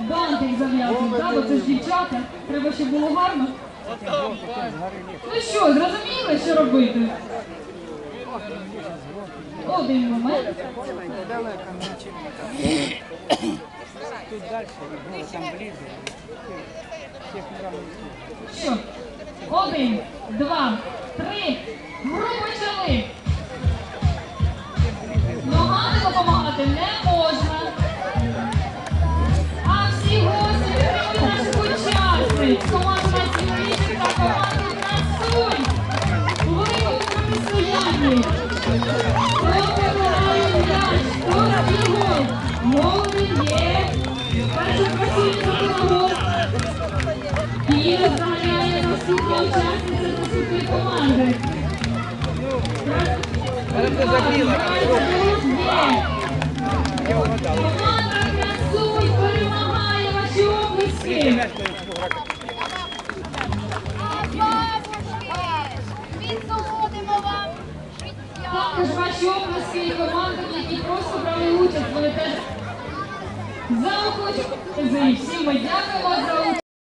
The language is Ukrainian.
Бантик зав'язують, так? Бо це ж дівчата. Треба, щоб було гарно. Ну що, зрозуміли, що робити? Один момент. Тут далі, там близько. Що? Один, два, три. Учасниць. Команду «Націоналістів» та команду «Красунь». У великому протистоянні. Хто вибирає м'яч, хто його. Головний є. Перша красуня забила. І розганяє наступна учасниця наступної команди. Це забила. Є. Команда красуй перемагає ваші облиски. Також ваші облиски і команди, які просто брали участь, вони теж заохочують. Всім ми дякуємо за.